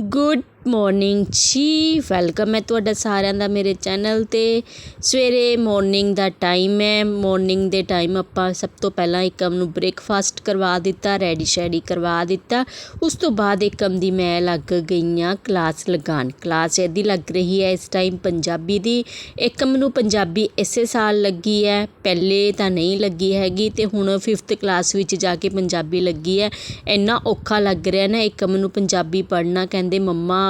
good morning ਜੀ welcome ਹੈ ਤੁਹਾਡਾ ਸਾਰਿਆਂ ਦਾ ਮੇਰੇ ਚੈਨਲ 'ਤੇ। ਸਵੇਰੇ ਮਾਰਨਿੰਗ ਦਾ ਟਾਈਮ ਹੈ। ਮਾਰਨਿੰਗ ਦੇ ਟਾਈਮ ਆਪਾਂ ਸਭ ਤੋਂ ਪਹਿਲਾਂ ਇੱਕਮ ਨੂੰ ਬ੍ਰੇਕਫਾਸਟ ਕਰਵਾ ਦਿੱਤਾ ਰੈਡੀ ਸ਼ੈਡੀ ਕਰਵਾ ਦਿੱਤਾ। ਉਸ ਤੋਂ ਬਾਅਦ ਇੱਕਮ ਦੀ ਮੈਂ ਲੱਗ ਗਈਆਂ ਕਲਾਸ ਲਗਾਉਣ। ਕਲਾਸ ਇਹਦੀ ਲੱਗ ਰਹੀ ਹੈ ਇਸ ਟਾਈਮ ਪੰਜਾਬੀ ਦੀ। ਇੱਕਮ ਨੂੰ ਪੰਜਾਬੀ ਇਸੇ ਸਾਲ ਲੱਗੀ ਹੈ। ਪਹਿਲੇ ਤਾਂ ਨਹੀਂ ਲੱਗੀ ਹੈਗੀ ਤੇ ਹੁਣ 5th ਕਲਾਸ ਵਿੱਚ ਜਾ ਕੇ ਪੰਜਾਬੀ ਲੱਗੀ ਹੈ। ਇੰਨਾ ਔਖਾ ਲੱਗ ਰਿਹਾ ਨਾ ਏਕਮ ਨੂੰ ਪੰਜਾਬੀ ਪੜ੍ਹਨਾ। ਕਹਿੰਦੇ ਮੰਮਾ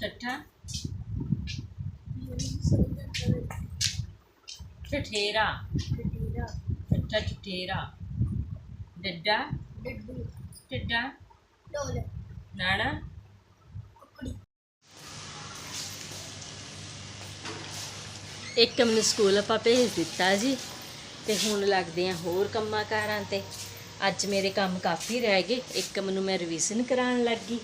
ਠੱਠਾ ਠਠੇਰਾ ਠੱਠਾ ਠਠੇਰਾ ਡੱਡਾ। ਡੱਡਾ। ਨਾਣਾ। ਇੱਕ ਨੂੰ ਸਕੂਲ ਆਪਾਂ ਭੇਜ ਦਿੱਤਾ ਜੀ ਤੇ ਹੁਣ ਲੱਗਦੇ ਆ ਹੋਰ ਕੰਮਾਂ ਕਾਰਾਂ ਤੇ। ਅੱਜ ਮੇਰੇ ਕੰਮ ਕਾਫੀ ਰਹਿ ਗਏ ਇੱਕ ਮੈਨੂੰ ਮੈਂ ਰਿਵੀਜ਼ਨ ਕਰਾਉਣ ਲੱਗੀ।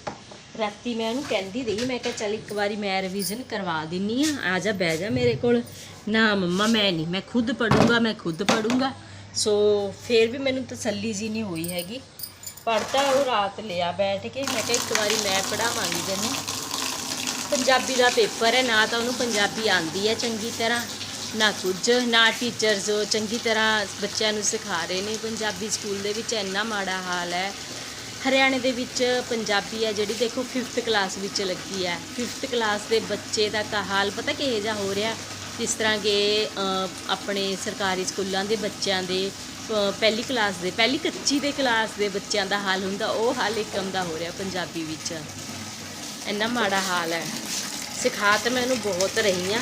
ਰਾਤੀ ਮੈਂ ਉਹਨੂੰ ਕਹਿੰਦੀ ਰਹੀ, ਮੈਂ ਕਿਹਾ ਚੱਲ ਇੱਕ ਵਾਰੀ ਮੈਂ ਰਿਵੀਜ਼ਨ ਕਰਵਾ ਦਿੰਨੀ ਆ ਆ ਜਾ, ਬਹਿ ਜਾ ਮੇਰੇ ਕੋਲ। ਨਾ ਮੰਮਾ, ਮੈਂ ਨਹੀਂ, ਮੈਂ ਖੁਦ ਪੜੂੰਗਾ ਮੈਂ ਖੁਦ ਪੜੂੰਗਾ ਸੋ ਫਿਰ ਵੀ ਮੈਨੂੰ ਤਸੱਲੀ ਜੀ ਨਹੀਂ ਹੋਈ ਹੈਗੀ। ਪੜਤਾ ਉਹ ਰਾਤ ਲਿਆ ਬੈਠ ਕੇ, ਮੈਂ ਕਿਹਾ ਇੱਕ ਵਾਰੀ ਮੈਂ ਪੜਾਵਾਂਗੀ ਤੈਨੂੰ। ਪੰਜਾਬੀ ਦਾ ਪੇਪਰ ਹੈ, ਨਾ ਤਾਂ ਉਹਨੂੰ ਪੰਜਾਬੀ ਆਂਦੀ ਹੈ ਚੰਗੀ ਤਰ੍ਹਾਂ। ਨਾ ਕੁਝ, ਨਾ ਟੀਚਰਸ ਚੰਗੀ ਤਰ੍ਹਾਂ ਬੱਚਿਆਂ ਨੂੰ ਸਿਖਾ ਰਹੇ ਨੇ। ਪੰਜਾਬੀ ਸਕੂਲ ਦੇ ਵਿੱਚ ਇੰਨਾ ਮਾੜਾ ਹਾਲ ਹੈ। ਹਰਿਆਣੇ ਦੇ ਵਿੱਚ ਪੰਜਾਬੀ ਹੈ ਜਿਹੜੀ ਦੇਖੋ 5th ਕਲਾਸ ਵਿੱਚ ਲੱਗੀ ਹੈ 5th ਕਲਾਸ ਦੇ ਬੱਚੇ ਦਾ ਹਾਲ ਪਤਾ ਕਿਹੋ ਜਿਹਾ ਹੋ ਰਿਹਾ? ਜਿਸ ਤਰ੍ਹਾਂ ਕਿ ਆਪਣੇ ਸਰਕਾਰੀ ਸਕੂਲਾਂ ਦੇ ਬੱਚਿਆਂ ਦੇ ਪਹਿਲੀ ਕਲਾਸ ਦੇ, ਪਹਿਲੀ ਕੱਚੀ ਦੇ ਕਲਾਸ ਦੇ ਬੱਚਿਆਂ ਦਾ ਹਾਲ ਹੁੰਦਾ, ਉਹ ਹਾਲ ਇੱਕਮ ਦਾ ਹੋ ਰਿਹਾ ਪੰਜਾਬੀ ਵਿੱਚ। ਇੰਨਾ ਮਾੜਾ ਹਾਲ ਹੈ। ਸਿਖਾ ਤਾਂ ਮੈਂ ਮੈਨੂੰ ਬਹੁਤ ਰਹੀ ਆ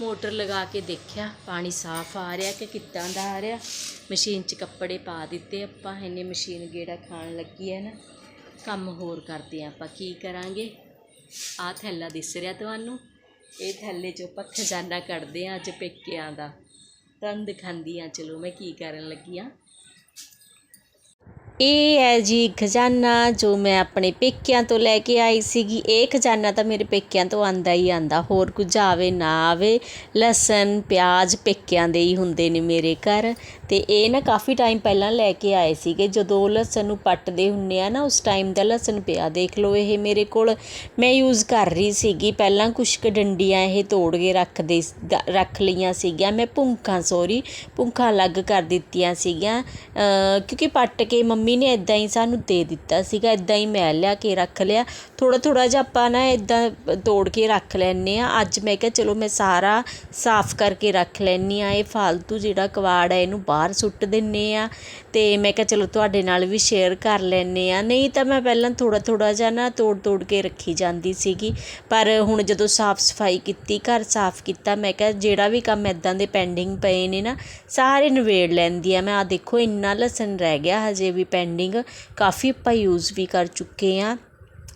ਮੋਟਰ ਲਗਾ ਕੇ ਦੇਖਿਆ, ਪਾਣੀ ਸਾਫ਼ ਆ ਰਿਹਾ ਕਿ ਕਿੱਦਾਂ ਦਾ ਆ ਰਿਹਾ। ਮਸ਼ੀਨ 'ਚ ਕੱਪੜੇ ਪਾ ਦਿੱਤੇ ਆਪਾਂ, ਇੰਨੇ ਮਸ਼ੀਨ ਗੇੜਾ ਖਾਣ ਲੱਗੀ ਹੈ ਨਾ। ਕੰਮ ਹੋਰ ਕਰਦੇ ਹਾਂ ਆਪਾਂ, ਕੀ ਕਰਾਂਗੇ? ਆਹ ਥੈਲਾ ਦਿਸ ਰਿਹਾ ਤੁਹਾਨੂੰ। ਇਹ ਥੈਲੇ 'ਚੋਂ ਆਪਾਂ ਖਜ਼ਾਨਾ ਕੱਢਦੇ ਹਾਂ ਅੱਜ ਪੇਕਿਆਂ ਦਾ। ਤੁਹਾਨੂੰ ਦਿਖਾਉਂਦੀ ਹਾਂ ਚਲੋ ਮੈਂ ਕੀ ਕਰਨ ਲੱਗੀ ਹਾਂ ਇਹ ਹੈ ਜੀ ਖਜ਼ਾਨਾ ਜੋ ਮੈਂ ਆਪਣੇ ਪੇਕਿਆਂ ਤੋਂ ਲੈ ਕੇ ਆਈ ਸੀਗੀ। ਇਹ ਖਜ਼ਾਨਾ ਤਾਂ ਮੇਰੇ ਪੇਕਿਆਂ ਤੋਂ ਆਂਦਾ ਹੀ ਆਂਦਾ ਹੋਰ ਕੁਝ ਆਵੇ ਨਾ ਆਵੇ। ਲਸਣ, ਪਿਆਜ਼ ਪੇਕਿਆਂ ਦੇ ਹੀ ਹੁੰਦੇ ਨੇ ਮੇਰੇ ਘਰ। ਤੇ ਇਹ ਨਾ ਕਾਫੀ ਟਾਈਮ ਪਹਿਲਾਂ ਲੈ ਕੇ ਆਏ ਸੀਗੇ। ਜਦੋਂ ਉਹ ਲਸਣ ਨੂੰ ਪੱਟਦੇ ਹੁੰਨੇ ਆ ਨਾ, ਉਸ ਟਾਈਮ ਦਾ ਲਸਣ ਪਿਆ, ਦੇਖ ਲਓ ਇਹ ਮੇਰੇ ਕੋਲ। ਮੈਂ ਯੂਜ਼ ਕਰ ਰਹੀ ਸੀਗੀ। ਪਹਿਲਾਂ ਕੁਛ ਕੁ ਡੰਡੀਆਂ ਇਹ ਤੋੜ ਕੇ ਰੱਖਦੇ ਰੱਖ ਲਈਆਂ ਸੀਗੀਆਂ। ਮੈਂ ਭੁੰਕਾਂ ਸੋਰੀ ਭੁੰਕਾਂ ਅਲੱਗ ਕਰ ਦਿੱਤੀਆਂ ਸੀਗੀਆਂ। ਕਿਉਂਕਿ ਪੱਟ ਕੇ ਮੰਮੀ ਮੰਮੀ ਨੇ ਇੱਦਾਂ ਹੀ ਸਾਨੂੰ ਦੇ ਦਿੱਤਾ ਸੀਗਾ ਇੱਦਾਂ ਹੀ ਮੈਂ ਲਿਆ ਕੇ ਰੱਖ ਲਿਆ। ਥੋੜ੍ਹਾ ਥੋੜ੍ਹਾ ਜਿਹਾ ਆਪਾਂ ਨਾ ਇੱਦਾਂ ਤੋੜ ਕੇ ਰੱਖ ਲੈਂਦੇ ਹਾਂ। ਅੱਜ ਮੈਂ ਕਿਹਾ, ਚਲੋ ਮੈਂ ਸਾਰਾ ਸਾਫ਼ ਕਰਕੇ ਰੱਖ ਲੈਂਦੀ ਹਾਂ। ਇਹ ਫਾਲਤੂ ਜਿਹੜਾ ਕਵਾੜ ਹੈ, ਇਹਨੂੰ ਬਾਹਰ ਸੁੱਟ ਦਿੰਦੇ ਹਾਂ ਅਤੇ ਮੈਂ ਕਿਹਾ, ਚਲੋ ਤੁਹਾਡੇ ਨਾਲ ਵੀ ਸ਼ੇਅਰ ਕਰ ਲੈਂਦੇ ਹਾਂ। ਨਹੀਂ ਤਾਂ ਮੈਂ ਪਹਿਲਾਂ ਥੋੜ੍ਹਾ ਥੋੜ੍ਹਾ ਜਿਹਾ ਨਾ ਤੋੜ ਤੋੜ ਕੇ ਰੱਖੀ ਜਾਂਦੀ ਸੀਗੀ। ਪਰ ਹੁਣ ਜਦੋਂ ਸਾਫ਼ ਸਫ਼ਾਈ ਕੀਤੀ, ਘਰ ਸਾਫ਼ ਕੀਤਾ, ਮੈਂ ਕਿਹਾ, ਜਿਹੜਾ ਵੀ ਕੰਮ ਇਦਾਂ ਦੇ ਪੈਂਡਿੰਗ ਪਏ ਨੇ ਨਾ, ਸਾਰੇ ਨਿਬੇੜ ਲੈਂਦੀ ਆ ਮੈਂ ਆ ਦੇਖੋ, ਇੰਨਾ ਲਸਣ ਰਹਿ ਗਿਆ ਹਜੇ ਵੀ ਪੈਂਡਿੰਗ ਕਾਫੀ ਆਪਾਂ ਯੂਜ਼ ਵੀ ਕਰ ਚੁੱਕੇ ਹਾਂ।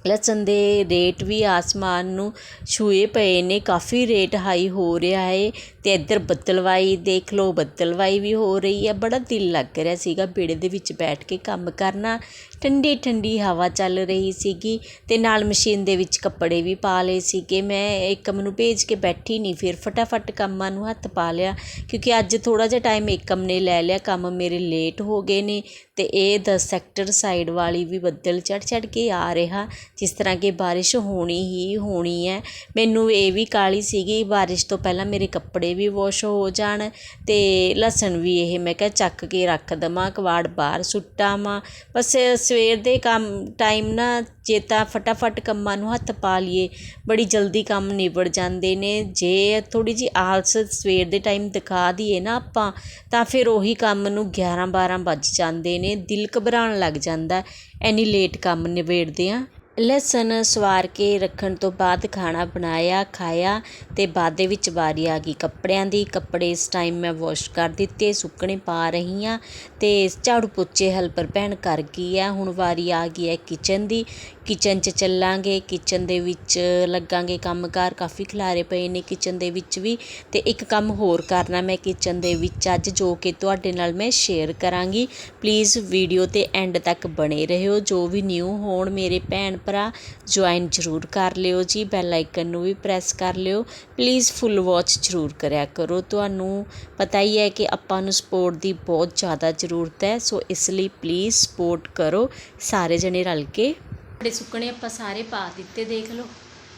ਲਸਣ ਦੇ ਰੇਟ ਵੀ ਆਸਮਾਨ ਨੂੰ ਛੂਏ ਪਏ ਨੇ, ਕਾਫੀ ਰੇਟ ਹਾਈ ਹੋ ਰਿਹਾ ਹੈ। ਤੇ ਇੱਧਰ ਬੱਦਲਵਾਈ ਦੇਖ ਲਓ, ਬੱਦਲਵਾਈ ਵੀ ਹੋ ਰਹੀ ਹੈ। ਬੜਾ ਦਿਲ ਲੱਗ ਰਿਹਾ ਸੀਗਾ ਵਿਹੜੇ ਦੇ ਵਿੱਚ ਬੈਠ ਕੇ ਕੰਮ ਕਰਨਾ। ਠੰਡੀ ਠੰਡੀ ਹਵਾ ਚੱਲ ਰਹੀ ਸੀਗੀ ਅਤੇ ਨਾਲ ਮਸ਼ੀਨ ਦੇ ਵਿੱਚ ਕੱਪੜੇ ਵੀ ਪਾ ਲਏ ਸੀਗੇ। ਮੈਂ ਏਕਮ ਨੂੰ ਭੇਜ ਕੇ ਬੈਠੀ ਨਹੀਂ, ਫਿਰ ਫਟਾਫਟ ਕੰਮਾਂ ਨੂੰ ਹੱਥ ਪਾ ਲਿਆ ਕਿਉਂਕਿ ਅੱਜ ਥੋੜ੍ਹਾ ਜਿਹਾ ਟਾਈਮ ਏਕਮ ਨੇ ਲੈ ਲਿਆ, ਕੰਮ ਮੇਰੇ ਲੇਟ ਹੋ ਗਏ ਨੇ ਅਤੇ ਇਹ 10 ਸੈਕਟਰ ਸਾਈਡ ਵਾਲੀ ਵੀ ਬੱਦਲ ਚੜ੍ਹ ਚੜ੍ਹ ਕੇ ਆ ਰਿਹਾ, ਜਿਸ ਤਰ੍ਹਾਂ ਕਿ ਬਾਰਿਸ਼ ਹੋਣੀ ਹੀ ਹੋਣੀ ਹੈ। ਮੈਨੂੰ ਇਹ ਵੀ ਕਾਲੀ ਸੀਗੀ, ਬਾਰਿਸ਼ ਤੋਂ ਪਹਿਲਾਂ ਮੇਰੇ ਕੱਪੜੇ ਵੀ ਵਾਸ਼ ਹੋ ਜਾਣ ਅਤੇ ਲਸਣ ਵੀ ਇਹ ਮੈਂ ਕਿਹਾ ਚੱਕ ਕੇ ਰੱਖ ਦੇਵਾਂ ਕਵਾੜ ਬਾਹਰ ਸੁੱਟਾਵਾਂ ਬਸ ਸਵੇਰ ਦੇ ਕੰਮ ਟਾਈਮ ਨਾ ਜੇ ਤਾਂ ਫਟਾਫਟ ਕੰਮਾਂ ਨੂੰ ਹੱਥ ਪਾ ਲਈਏ। ਬੜੀ ਜਲਦੀ ਕੰਮ ਨਿਬੜ ਜਾਂਦੇ ਨੇ। ਜੇ ਥੋੜ੍ਹੀ ਜਿਹੀ ਆਲਸ ਸਵੇਰ ਦੇ ਟਾਈਮ ਦਿਖਾ ਦਈਏ ਨਾ ਆਪਾਂ, ਤਾਂ ਫਿਰ ਉਹੀ ਕੰਮ ਨੂੰ 11 12 ਵੱਜ ਜਾਂਦੇ ਨੇ। ਦਿਲ ਘਬਰਾਉਣ ਲੱਗ ਜਾਂਦਾ। ਐਨੀ ਲੇਟ ਕੰਮ ਨਿਬੇੜਦੇ ਹਾਂ ਲਸਣ ਸਵਾਰ ਕੇ ਰੱਖਣ ਤੋਂ ਬਾਅਦ ਖਾਣਾ ਬਣਾਇਆ, ਖਾਇਆ ਅਤੇ ਬਾਅਦ ਦੇ ਵਿੱਚ ਵਾਰੀ ਆ ਗਈ ਕੱਪੜਿਆਂ ਦੀ। ਕੱਪੜੇ ਇਸ ਟਾਈਮ ਮੈਂ ਵਾਸ਼ ਕਰ ਦਿੱਤੇ, ਸੁੱਕਣੇ ਪਾ ਰਹੀ ਹਾਂ ਅਤੇ ਝਾੜੂ ਪੋਚੇ ਹੈਲਪਰ ਭੈਣ ਕਰ ਗਈ ਆ ਹੁਣ ਵਾਰੀ ਆ ਗਈ ਹੈ ਕਿਚਨ ਦੀ। ਕਿਚਨ 'ਚ ਚੱਲਾਂਗੇ ਕਿਚਨ ਦੇ ਵਿੱਚ ਲੱਗਾਂਗੇ ਕੰਮ ਕਾਰ ਕਾਫੀ ਖਿਲਾਰੇ ਪਏ ਨੇ ਕਿਚਨ ਦੇ ਵਿੱਚ ਵੀ ਅਤੇ ਇੱਕ ਕੰਮ ਹੋਰ ਕਰਨਾ ਮੈਂ ਕਿਚਨ ਦੇ ਵਿੱਚ ਅੱਜ ਜੋ ਕਿ ਤੁਹਾਡੇ ਨਾਲ ਮੈਂ ਸ਼ੇਅਰ ਕਰਾਂਗੀ। ਪਲੀਜ਼ ਵੀਡੀਓ ਤੇ ਐਂਡ ਤੱਕ ਬਣੇ ਰਹਿਓ ਜੋ ਵੀ ਨਿਊ ਹੋਣ ਮੇਰੇ ਭੈਣ ਭਰਾ ਜੁਆਇਨ ਜ਼ਰੂਰ ਕਰ ਲਿਓ ਜੀ ਬੈਲ ਆਈਕਨ ਨੂੰ ਵੀ ਪ੍ਰੈਸ ਕਰ ਲਿਓ। ਪਲੀਜ਼ ਫੁੱਲ ਵਾਚ ਜ਼ਰੂਰ ਕਰਿਆ ਕਰੋ। ਤੁਹਾਨੂੰ ਪਤਾ ਹੀ ਹੈ ਕਿ ਆਪਾਂ ਨੂੰ ਸਪੋਰਟ ਦੀ ਬਹੁਤ ਜ਼ਿਆਦਾ ਜ਼ਰੂਰਤ ਹੈ, ਸੋ ਇਸ ਲਈ ਪਲੀਜ਼ ਸਪੋਰਟ ਕਰੋ, ਸਾਰੇ ਜਣੇ ਰਲ ਕੇ ਕੱਪੜੇ ਸੁੱਕਣੇ ਆਪਾਂ ਸਾਰੇ ਪਾ ਦਿੱਤੇ, ਦੇਖ ਲਓ।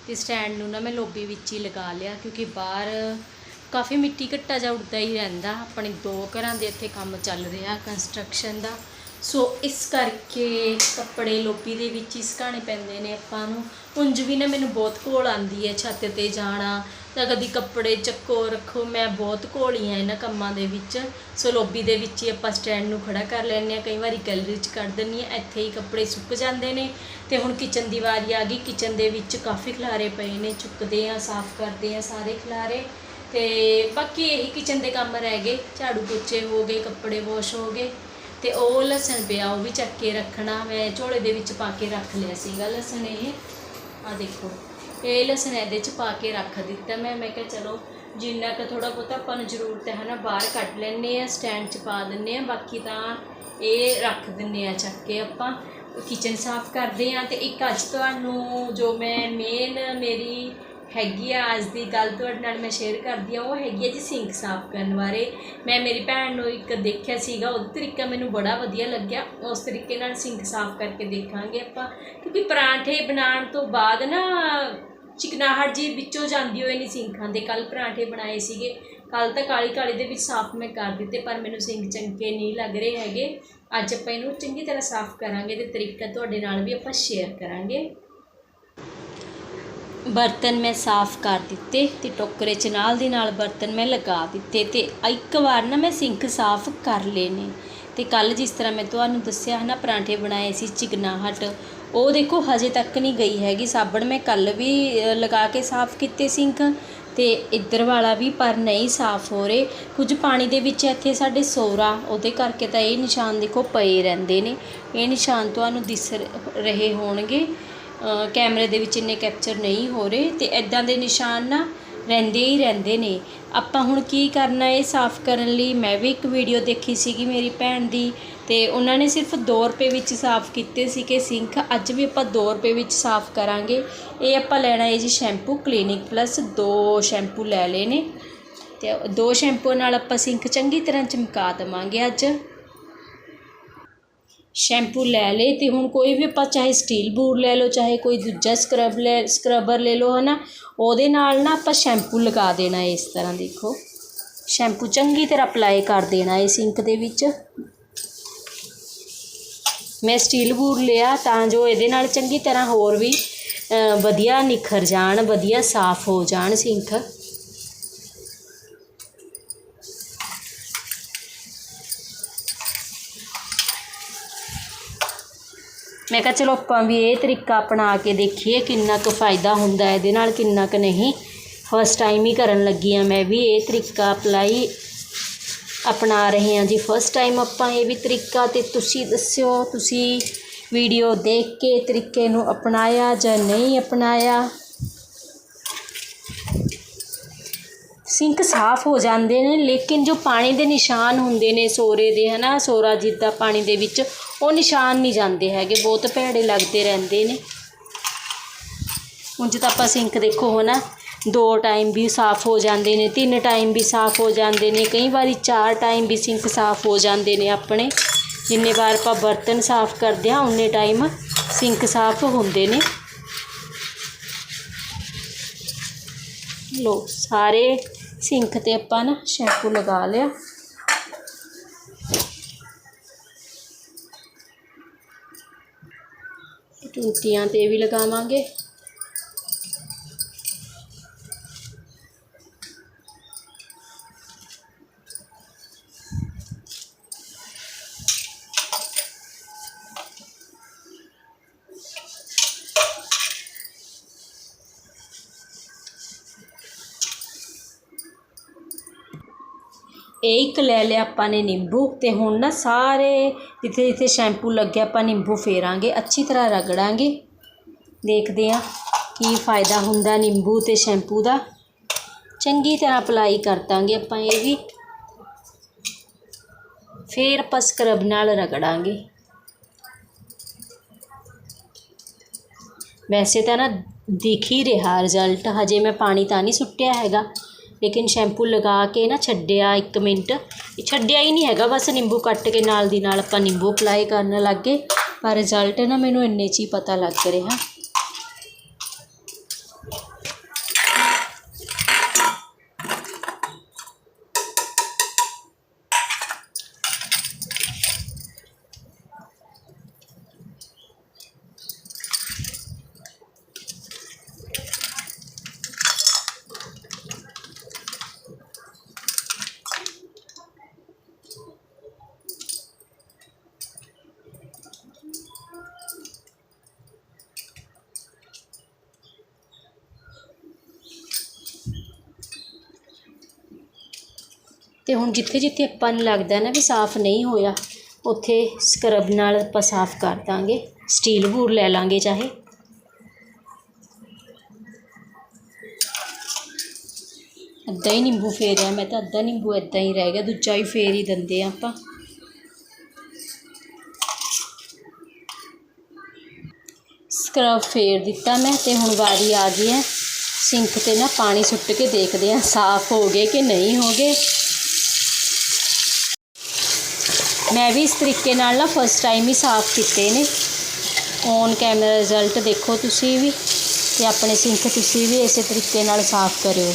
ਤੇ ਸਟੈਂਡ ਨੂੰ ਨਾ ਮੈਂ ਲੋਬੀ ਵਿੱਚ ਹੀ ਲਗਾ ਲਿਆ, ਕਿਉਂਕਿ ਬਾਹਰ ਕਾਫੀ ਮਿੱਟੀ ਘੱਟਾ ਜਿਹਾ ਉੱਡਦਾ ਹੀ ਰਹਿੰਦਾ। ਆਪਣੇ ਦੋ ਘਰਾਂ ਦੇ ਇੱਥੇ ਕੰਮ ਚੱਲ ਰਿਹਾ, ਕੰਸਟਰਕਸ਼ਨ ਦਾ। ਸੋ ਇਸ ਕਰਕੇ ਕੱਪੜੇ ਲੋਬੀ ਦੇ ਵਿੱਚ ਹੀ ਸੁਕਾਉਣੇ ਪੈਂਦੇ ਨੇ ਆਪਾਂ ਨੂੰ। ਉਂਝ ਵੀ ਨਾ ਮੈਨੂੰ ਬਹੁਤ ਘੋਲ ਆਉਂਦੀ ਹੈ ਛੱਤ ਤੇ ਜਾਣਾ। ਤਾਂ ਕਦੀ ਕੱਪੜੇ ਚੱਕੋ ਰੱਖੋ, ਮੈਂ ਬਹੁਤ ਘੋਲੀ ਹਾਂ ਇਹਨਾਂ ਕੰਮਾਂ ਦੇ ਵਿੱਚ। ਸੋ ਲੋਬੀ ਦੇ ਵਿੱਚ ਹੀ ਆਪਾਂ ਸਟੈਂਡ ਨੂੰ ਖੜਾ ਕਰ ਲੈਂਦੇ ਹਾਂ। ਕਈ ਵਾਰੀ ਗੈਲਰੀ 'ਚ ਕੱਢ ਦਿੰਦੀ ਹਾਂ, ਇੱਥੇ ਹੀ ਕੱਪੜੇ ਸੁੱਕ ਜਾਂਦੇ ਨੇ। ਤੇ ਹੁਣ ਕਿਚਨ ਦੀ ਵਾਰੀ ਆ ਗਈ। ਕਿਚਨ ਦੇ ਵਿੱਚ ਕਾਫੀ ਖਿਲਾਰੇ ਪਏ ਨੇ। ਚੁੱਕਦੇ ਆ ਸਾਫ਼ ਕਰਦੇ ਆ ਸਾਰੇ ਖਿਲਾਰੇ। ਤੇ ਬਾਕੀ ਇਹੀ ਕਿਚਨ ਦੇ ਕੰਮ ਰਹਿ ਗਏ। ਝਾੜੂ ਪੋਚੇ ਹੋ ਗਏ, ਕੱਪੜੇ ਵਾਸ਼ ਹੋ ਗਏ। ਤੇ ਉਹ ਲਸਣ ਪਿਆ, ਉਹ ਵੀ ਚੱਕ ਕੇ ਰੱਖਣਾ, ਮੈਂ ਝੋਲੇ ਦੇ ਵਿੱਚ ਪਾ ਕੇ ਰੱਖ ਲਿਆ ਸੀਗਾ ਲਸਣ ਇਹ। ਆ ਦੇਖੋ, ਇਹ ਲਸਣ ਇਹਦੇ ਚ ਪਾ ਕੇ ਰੱਖ ਦਿੱਤਾ ਮੈਂ ਮੈਂ ਕਿਹਾ ਚਲੋ ਜਿੰਨਾ ਕੁ ਥੋੜਾ ਬਹੁਤਾ ਆਪਾਂ ਨੂੰ ਜ਼ਰੂਰਤ ਹੈ ਹਨਾ, ਬਾਹਰ ਕੱਢ ਲੈਣੇ ਆ ਸਟੈਂਡ 'ਚ ਪਾ ਦਿੰਨੇ ਆ ਬਾਕੀ ਤਾਂ ਇਹ ਰੱਖ ਦਿੰਨੇ ਆ ਚੱਕ ਕੇ ਆਪਾਂ। ਕਿਚਨ ਸਾਫ਼ ਕਰਦੇ ਆ ਤੇ ਇੱਕ ਅੱਜ ਤੁਹਾਨੂੰ ਜੋ ਮੈਂ ਮੇਨ ਮੇਰੀ ਹੈਗੀ ਆ, ਅੱਜ ਦੀ ਗੱਲ ਤੁਹਾਡੇ ਨਾਲ ਮੈਂ ਸ਼ੇਅਰ ਕਰਦੀ ਆ ਉਹ ਹੈਗੀ ਆ ਜੀ ਸਿੰਕ ਸਾਫ਼ ਕਰਨ ਬਾਰੇ। ਮੈਂ ਮੇਰੀ ਭੈਣ ਨੂੰ ਇੱਕ ਦੇਖਿਆ ਸੀਗਾ ਉਹ ਤਰੀਕਾ ਮੈਨੂੰ ਬੜਾ ਵਧੀਆ ਲੱਗਿਆ। ਉਸ ਤਰੀਕੇ ਨਾਲ ਸਿੰਕ ਸਾਫ਼ ਕਰਕੇ ਦੇਖਾਂਗੇ ਆਪਾਂ। ਕਿਉਂਕਿ ਪਰਾਂਠੇ ਬਣਾਉਣ ਤੋਂ ਬਾਅਦ ਨਾ ਚਿਕਨਾਹਟ ਜੀ ਵਿੱਚੋਂ ਜਾਂਦੀ ਹੋਏ ਨਹੀਂ ਸਿੰਕਾਂ ਦੇ। ਕੱਲ ਪਰਾਂਠੇ ਬਣਾਏ ਸੀਗੇ। ਕੱਲ ਤਾਂ ਕਾਲੀ ਕਾਲੀ ਦੇ ਵਿੱਚ ਸਾਫ਼ ਮੈਂ ਕਰ ਦਿੱਤੇ, ਪਰ ਮੈਨੂੰ ਸਿੰਕ ਚੰਗੇ ਨਹੀਂ ਲੱਗ ਰਹੇ ਹੈਗੇ। ਅੱਜ ਆਪਾਂ ਇਹਨੂੰ ਚੰਗੀ ਤਰ੍ਹਾਂ ਸਾਫ਼ ਕਰਾਂਗੇ ਤੇ ਤਰੀਕਾ ਤੁਹਾਡੇ ਨਾਲ ਵੀ ਆਪਾਂ ਸ਼ੇਅਰ ਕਰਾਂਗੇ। ਬਰਤਨ ਮੈਂ ਸਾਫ਼ ਕਰ ਦਿੱਤੇ ਤੇ ਟੋਕਰੇ 'ਚ ਨਾਲ ਦੀ ਨਾਲ ਬਰਤਨ ਮੈਂ ਲਗਾ ਦਿੱਤੇ ਤੇ ਇੱਕ ਵਾਰ ਨਾ ਮੈਂ ਸਿੰਕ ਸਾਫ਼ ਕਰ ਲਏ ਨੇ। ਤੇ ਕੱਲ ਜਿਸ ਤਰ੍ਹਾਂ ਮੈਂ ਤੁਹਾਨੂੰ ਦੱਸਿਆ ਹੈ ਨਾ ਪਰਾਂਠੇ ਬਣਾਏ ਸੀ ਚਿਕਨਾਹਟ ਉਹ ਦੇਖੋ ਹਜੇ ਤੱਕ ਨਹੀਂ ਗਈ ਹੈਗੀ। ਸਾਬਣ ਮੈਂ ਕੱਲ ਵੀ ਲਗਾ ਕੇ ਸਾਫ਼ ਕੀਤੇ ਸਿੰਕ ਤੇ ਇੱਧਰ ਵਾਲਾ ਵੀ, ਪਰ ਨਹੀਂ ਸਾਫ਼ ਹੋ ਰਹੇ। ਕੁਝ ਪਾਣੀ ਦੇ ਵਿੱਚ ਇੱਥੇ ਸਾਡੇ ਸੋਰਾ, ਉਹਦੇ ਕਰਕੇ ਤਾਂ ਇਹ ਨਿਸ਼ਾਨ ਦੇਖੋ ਪਏ ਰਹਿੰਦੇ ਨੇ। ਇਹ ਨਿਸ਼ਾਨ ਤੁਹਾਨੂੰ ਦਿਸ ਰਹੇ ਹੋਣਗੇ। ਕੈਮਰੇ ਦੇ ਵਿੱਚ ਇੰਨੇ ਕੈਪਚਰ ਨਹੀਂ ਹੋ ਰਹੇ ਤੇ ਐਦਾਂ ਦੇ ਨਿਸ਼ਾਨ ਨਾ ਰਹਿੰਦੇ ਹੀ ਰਹਿੰਦੇ ਨੇ। ਆਪਾਂ ਹੁਣ ਕੀ ਕਰਨਾ, ਇਹ ਸਾਫ਼ ਕਰਨ ਲਈ ਮੈਂ ਵੀ ਇੱਕ ਵੀਡੀਓ ਦੇਖੀ ਸੀਗੀ ਮੇਰੀ ਭੈਣ ਦੀ ਤੇ ਉਹਨਾਂ ਨੇ ਸਿਰਫ 2 ਰੁਪਏ ਵਿੱਚ ਸਾਫ਼ ਕੀਤੇ ਸੀ ਕਿ ਸਿੰਕ। ਅੱਜ ਵੀ ਆਪਾਂ 2 ਰੁਪਏ ਵਿੱਚ ਸਾਫ਼ ਕਰਾਂਗੇ। ਇਹ ਆਪਾਂ ਲੈਣਾ ਹੈ ਜੀ ਸ਼ੈਂਪੂ ਕਲੀਨਿਕ ਪਲੱਸ ਦੋ ਸ਼ੈਂਪੂ ਲੈ ਲਏ ਨੇ ਤੇ ਦੋ ਸ਼ੈਂਪੂ ਨਾਲ ਆਪਾਂ ਸਿੰਕ ਚੰਗੀ ਤਰ੍ਹਾਂ ਚਮਕਾ ਦੇਵਾਂਗੇ ਅੱਜ। ਸ਼ੈਂਪੂ ਲੈ ਲਏ ਤੇ ਹੁਣ ਕੋਈ ਵੀ ਆਪਾਂ ਚਾਹੇ ਸਟੀਲ ਬੂਰ ਲੈ ਲਓ, ਚਾਹੇ ਕੋਈ ਦੂਜਾ ਸਕਰਬ ਲੈ, ਸਕਰਬਰ ਲੈ ਲਓ ਹੈ ਨਾ ਉਹਦੇ ਨਾਲ ਨਾ ਆਪਾਂ ਸ਼ੈਂਪੂ ਲਗਾ ਦੇਣਾ ਇਸ ਤਰ੍ਹਾਂ ਦੇਖੋ। ਸ਼ੈਂਪੂ ਚੰਗੀ ਤਰ੍ਹਾਂ ਅਪਲਾਈ ਕਰ ਦੇਣਾ ਹੈ ਸਿੰਕ ਦੇ ਵਿੱਚ। ਮੈਂ ਸਟੀਲ ਬੂਰ ਲਿਆ ਤਾਂ ਜੋ ਇਹਦੇ ਨਾਲ ਚੰਗੀ ਤਰ੍ਹਾਂ ਹੋਰ ਵੀ ਵਧੀਆ ਨਿਖਰ ਜਾਣ, ਵਧੀਆ ਸਾਫ਼ ਹੋ ਜਾਣ ਸਿੰਕ। ਮੈਂ ਕਿਹਾ ਚਲੋ ਆਪਾਂ ਵੀ ਇਹ ਤਰੀਕਾ ਅਪਣਾ ਕੇ ਦੇਖੀਏ ਕਿੰਨਾ ਕੁ ਫਾਇਦਾ ਹੁੰਦਾ ਇਹਦੇ ਨਾਲ ਕਿੰਨਾ ਕੁ ਨਹੀਂ। ਫਸਟ ਟਾਈਮ ਹੀ ਕਰਨ ਲੱਗੀ ਆ ਮੈਂ ਵੀ ਇਹ ਤਰੀਕਾ ਅਪਲਾਈ ਅਪਣਾ ਰਹੇ ਹਾਂ ਜੀ। ਫਸਟ ਟਾਈਮ ਆਪਾਂ ਇਹ ਵੀ ਤਰੀਕਾ ਤੇ ਤੁਸੀਂ ਦੱਸਿਓ, ਤੁਸੀਂ ਵੀਡੀਓ ਦੇਖ ਕੇ ਤਰੀਕੇ ਨੂੰ ਅਪਣਾਇਆ ਜਾਂ ਨਹੀਂ ਅਪਣਾਇਆ। ਸਿੰਕ ਸਾਫ਼ ਹੋ ਜਾਂਦੇ ਨੇ, ਲੇਕਿਨ ਜੋ ਪਾਣੀ ਦੇ ਨਿਸ਼ਾਨ ਹੁੰਦੇ ਨੇ ਸੋਰੇ ਦੇ ਹੈ ਨਾ ਸੋਰਾ ਜਿੱਦਾਂ ਪਾਣੀ ਦੇ ਵਿੱਚ, ਉਹ ਨਿਸ਼ਾਨ ਨਹੀਂ ਜਾਂਦੇ ਹੈਗੇ, ਬਹੁਤ ਭੈੜੇ ਲੱਗਦੇ ਰਹਿੰਦੇ ਨੇ। ਉਂਝ ਤਾਂ ਆਪਾਂ ਸਿੰਕ ਦੇਖੋ, ਹਨਾ, ਦੋ ਟਾਈਮ ਵੀ ਸਾਫ਼ ਹੋ ਜਾਂਦੇ ਨੇ, ਤਿੰਨ ਟਾਈਮ ਵੀ ਸਾਫ਼ ਹੋ ਜਾਂਦੇ ਨੇ, ਕਈ ਵਾਰੀ ਚਾਰ ਟਾਈਮ ਵੀ ਸਿੰਕ ਸਾਫ਼ ਹੋ ਜਾਂਦੇ ਨੇ ਆਪਣੇ। ਜਿੰਨੇ ਵਾਰ ਆਪਾਂ ਬਰਤਨ ਸਾਫ਼ ਕਰਦੇ ਹਾਂ ਉਨੇ ਟਾਈਮ ਸਿੰਕ ਸਾਫ਼ ਹੁੰਦੇ ਨੇ। ਲੋ ਸਾਰੇ ਸਿੰਖ ਤੇ ਆਪਾਂ ਨਾ ਸ਼ੈਂਪੂ ਲਗਾ ਲਿਆ। ਟੂਟੀਆਂ ਤੇ ਵੀ ਲਗਾਵਾਂਗੇ। ਇਹ ਇੱਕ ਲੈ ਲਿਆ ਆਪਾਂ ਨੇ ਨਿੰਬੂ ਤੇ ਹੁਣ ਨਾ ਸਾਰੇ ਜਿੱਥੇ ਜਿੱਥੇ ਸ਼ੈਂਪੂ ਲੱਗਿਆ ਆਪਾਂ ਨਿੰਬੂ ਫੇਰਾਂਗੇ ਅੱਛੀ ਤਰ੍ਹਾਂ ਰਗੜਾਂਗੇ ਦੇਖਦੇ ਹਾਂ ਕੀ ਫਾਇਦਾ ਹੁੰਦਾ ਨਿੰਬੂ ਤੇ ਸ਼ੈਂਪੂ ਦਾ ਚੰਗੀ ਤਰ੍ਹਾਂ ਅਪਲਾਈ ਕਰ ਦਾਂਗੇ ਆਪਾਂ ਇਹ ਵੀ ਫਿਰ ਆਪਾਂ ਸਕਰਬ ਨਾਲ ਰਗੜਾਂਗੇ ਵੈਸੇ ਤਾਂ ਨਾ ਦਿਖ ਹੀ ਰਿਹਾ ਰਿਜ਼ਲਟ ਹਜੇ ਮੈਂ ਪਾਣੀ ਤਾਂ ਨਹੀਂ ਸੁੱਟਿਆ ਹੈਗਾ ਲੇਕਿਨ ਸ਼ੈਂਪੂ ਲਗਾ ਕੇ ਨਾ ਛੱਡਿਆ ਇੱਕ ਮਿੰਟ। ਛੱਡਿਆ ਹੀ ਨਹੀਂ ਹੈਗਾ, ਬਸ ਨਿੰਬੂ ਕੱਟ ਕੇ ਨਾਲ ਦੀ ਨਾਲ ਆਪਾਂ ਨਿੰਬੂ ਅਪਲਾਈ ਕਰਨ ਲੱਗ ਗਏ। ਪਰ ਰਿਜ਼ਲਟ ਨਾ ਮੈਨੂੰ ਇੰਨੇ 'ਚ ਹੀ ਪਤਾ ਲੱਗ ਰਿਹਾ। ਅਤੇ ਹੁਣ ਜਿੱਥੇ ਜਿੱਥੇ ਆਪਾਂ ਨੂੰ ਲੱਗਦਾ ਨਾ ਵੀ ਸਾਫ਼ ਨਹੀਂ ਹੋਇਆ, ਉੱਥੇ ਸਕਰਬ ਨਾਲ ਆਪਾਂ ਸਾਫ਼ ਕਰ ਦਾਂਗੇ ਸਟੀਲ ਬੂਰ ਲੈ ਲਾਂਗੇ ਚਾਹੇ। ਅੱਧਾ ਹੀ ਨਿੰਬੂ ਫੇਰਿਆ ਮੈਂ ਤਾਂ ਅੱਧਾ ਨਿੰਬੂ ਇੱਦਾਂ ਹੀ ਰਹਿ ਗਿਆ, ਦੂਜਾ ਹੀ ਫੇਰ ਹੀ ਦਿੰਦੇ ਆ ਆਪਾਂ। ਸਕਰਬ ਫੇਰ ਦਿੱਤਾ ਮੈਂ ਤੇ ਹੁਣ ਵਾਰੀ ਆ ਗਈ ਹੈ ਸਿੰਕ ਤੇ ਨਾ ਪਾਣੀ ਸੁੱਟ ਕੇ ਦੇਖਦੇ ਆ ਸਾਫ਼ ਹੋ ਗਏ ਕਿ ਨਹੀਂ ਹੋ ਗਏ। ਮੈਂ ਵੀ ਇਸ ਤਰੀਕੇ ਨਾਲ ਨਾ ਫਸਟ ਟਾਈਮ ਹੀ ਸਾਫ਼ ਕੀਤੇ ਨੇ। ਔਨ ਕੈਮਰਾ ਰਿਜ਼ਲਟ ਦੇਖੋ ਤੁਸੀਂ ਵੀ ਤੇ ਆਪਣੇ ਸਿੰਕ ਤੁਸੀਂ ਵੀ ਇਸੇ ਤਰੀਕੇ ਨਾਲ ਸਾਫ਼ ਕਰਿਓ।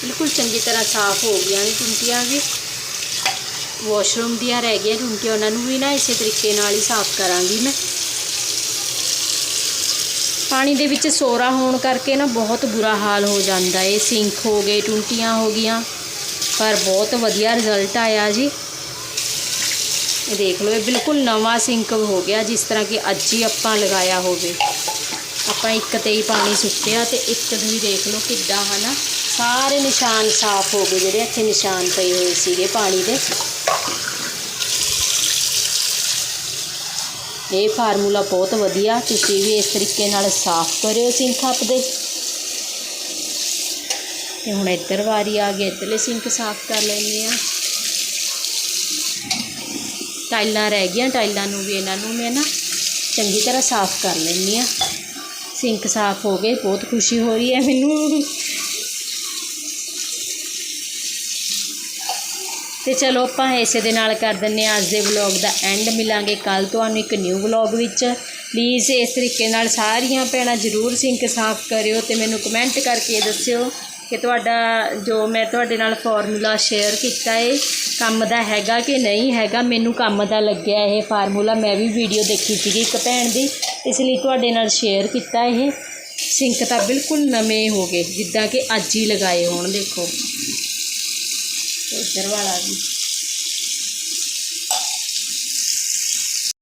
ਬਿਲਕੁਲ ਚੰਗੀ ਤਰ੍ਹਾਂ ਸਾਫ਼ ਹੋ ਗਈਆਂ ਨੇ ਟੁੰਟੀਆਂ ਵੀ। ਵਾਸ਼ਰੂਮ ਦੀਆਂ ਰਹਿ ਗਈਆਂ ਟੁੰਟੀਆਂ, ਉਹਨਾਂ ਨੂੰ ਵੀ ਨਾ ਇਸੇ ਤਰੀਕੇ ਨਾਲ ਹੀ ਸਾਫ਼ ਕਰਾਂਗੀ ਮੈਂ। ਪਾਣੀ ਦੇ ਵਿੱਚ ਸੋਰਾ ਹੋਣ ਕਰਕੇ ਨਾ ਬਹੁਤ ਬੁਰਾ ਹਾਲ ਹੋ ਜਾਂਦਾ ਏ। ਸਿੰਕ ਹੋ ਗਏ, ਟੁੰਟੀਆਂ ਹੋ ਗਈਆਂ। ਪਰ ਬਹੁਤ ਵਧੀਆ ਰਿਜ਼ਲਟ ਆਇਆ ਜੀ। ਇਹ ਦੇਖ ਲਓ, ਇਹ ਬਿਲਕੁਲ ਨਵਾਂ ਸਿੰਕ ਹੋ ਗਿਆ, ਜਿਸ ਤਰ੍ਹਾਂ ਕਿ ਅੱਜ ਹੀ ਆਪਾਂ ਲਗਾਇਆ ਹੋਵੇ। ਆਪਾਂ ਇੱਕ ਤੇ ਹੀ ਪਾਣੀ ਸੁੱਟਿਆ ਤੇ ਇੱਕ ਤੁਸੀਂ ਦੇਖ ਲਓ ਕਿੱਦਾਂ ਹਨਾ। ਸਾਰੇ ਨਿਸ਼ਾਨ ਸਾਫ਼ ਹੋ ਗਏ, ਜਿਹੜੇ ਇੱਥੇ ਨਿਸ਼ਾਨ ਪਏ ਹੋਏ ਸੀਗੇ ਪਾਣੀ ਦੇ। ਇਹ ਫਾਰਮੂਲਾ ਬਹੁਤ ਵਧੀਆ, ਤੁਸੀਂ ਵੀ ਇਸ ਤਰੀਕੇ ਨਾਲ ਸਾਫ਼ ਕਰਿਓ ਸਿੰਕ ਆਪਦੇ। ਤੇ ਹੁਣ ਇੱਧਰ ਵਾਰੀ ਆ ਗਈ, ਇੱਧਰਲੇ ਸਿੰਕ ਸਾਫ਼ ਕਰ ਲੈਂਦੇ ਆ ਟਾਈਲਾਂ ਰਹਿ ਗਈਆਂ, ਟਾਈਲਾਂ ਨੂੰ ਵੀ ਇਹਨਾਂ ਨੂੰ ਮੈਂ ਨਾ ਚੰਗੀ ਤਰ੍ਹਾਂ ਸਾਫ਼ ਕਰ ਲੈਂਦੀ ਆ ਸਿੰਕ ਸਾਫ਼ ਹੋ ਗਏ, ਬਹੁਤ ਖੁਸ਼ੀ ਹੋ ਰਹੀ ਹੈ ਮੈਨੂੰ। ਤੇ ਚਲੋ ਆਪਾਂ ਇਸੇ ਦੇ ਨਾਲ ਕਰ ਦਿੰਨੇ ਆ ਅੱਜ ਦੇ ਵਲੌਗ ਦਾ ਐਂਡ ਮਿਲਾਂਗੇ ਕੱਲ ਤੁਹਾਨੂੰ ਇੱਕ ਨਿਊ ਵਲੌਗ ਵਿੱਚ। ਪਲੀਜ਼ ਇਸ ਤਰੀਕੇ ਨਾਲ ਸਾਰੀਆਂ ਭੈਣਾਂ ਜ਼ਰੂਰ ਸਿੰਕ ਸਾਫ਼ ਕਰਿਓ ਤੇ ਮੈਨੂੰ ਕਮੈਂਟ ਕਰਕੇ ਦੱਸਿਓ ਕਿ ਤੁਹਾਡਾ ਜੋ ਮੈਂ ਤੁਹਾਡੇ ਨਾਲ ਫਾਰਮੂਲਾ ਸ਼ੇਅਰ ਕੀਤਾ ਹੈ ਕੰਮ ਦਾ ਹੈਗਾ ਕਿ ਨਹੀਂ ਹੈਗਾ, ਮੈਨੂੰ ਕੰਮ ਦਾ ਲੱਗਿਆ ਇਹ ਫਾਰਮੂਲਾ ਮੈਂ ਵੀ ਵੀਡੀਓ ਦੇਖੀ ਸੀਗੀ ਇੱਕ ਭੈਣ ਦੀ, ਇਸ ਲਈ ਤੁਹਾਡੇ ਨਾਲ ਸ਼ੇਅਰ ਕੀਤਾ ਇਹ। ਸਿੰਕ ਤਾਂ ਬਿਲਕੁਲ ਨਵੇਂ ਹੋ ਗਏ, ਜਿੱਦਾਂ ਕਿ ਅੱਜ ਹੀ ਲਗਾਏ ਹੋਣ, ਦੇਖੋ। ਇੱਧਰ ਵਾਲਾ ਵੀ